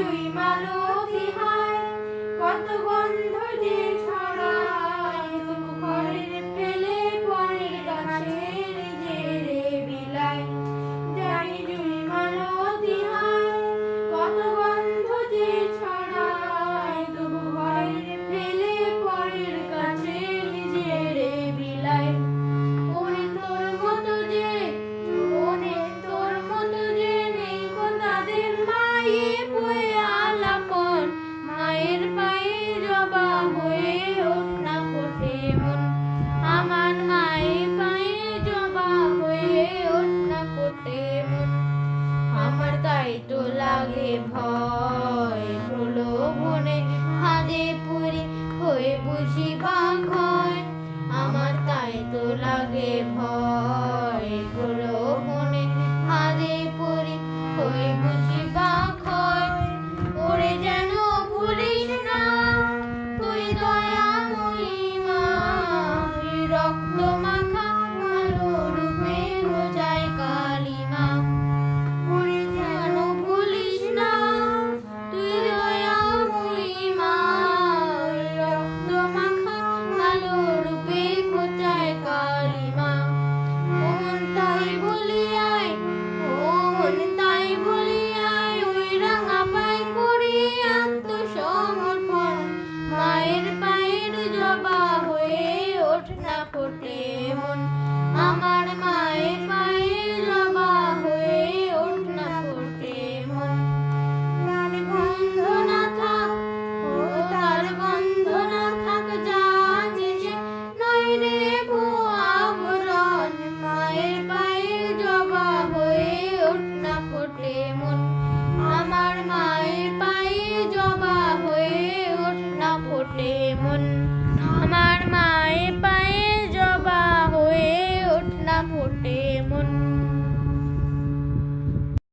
জুই মালতি হায় কত গন্ধ লাগে ভয় প্রলোভনে হাতে পড়ে হয়ে বুঝি বাঘ আমার তাই তো লাগে ভয় প্রলোভনে